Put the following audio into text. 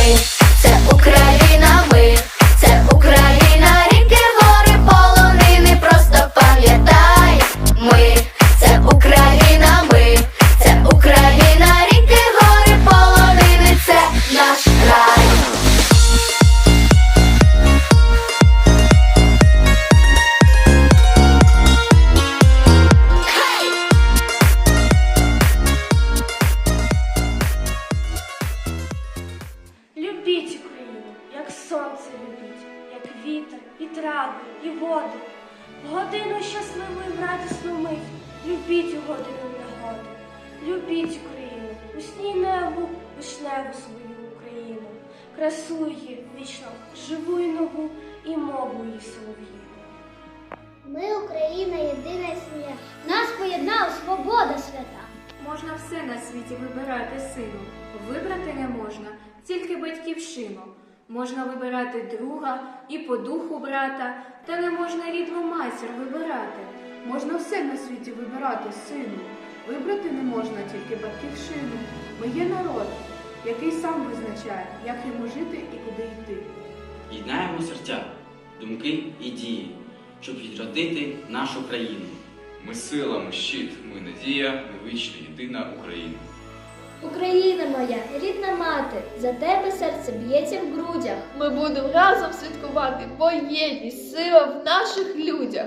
Ми сонце любіть, як вітер, і трави, і воду. В годину щасливу і в радісну мить, любіть у годину негоди. Любіть Україну, усній небу, вишневу свою Україну, красу її вічно, живу й нову і мову її солов'їну. Ми Україна, єдина сім'я. Нас поєднала свобода свята. Можна все на світі вибирати сину. Вибрати не можна, тільки батьківщину. Можна вибирати друга і по духу брата, та не можна рідну матір вибирати. Можна все на світі вибирати, сину. Вибрати не можна тільки батьківщину. Ми є народ, який сам визначає, як йому жити і куди йти. Єднаємо серця, думки і дії, щоб відродити нашу країну. Ми сила, ми щит, ми надія, ми вічна єдина Україна. Україна моя, рідна мати, за тебе серце б'ється в грудях. Ми будемо разом святкувати, бо сила в наших людях.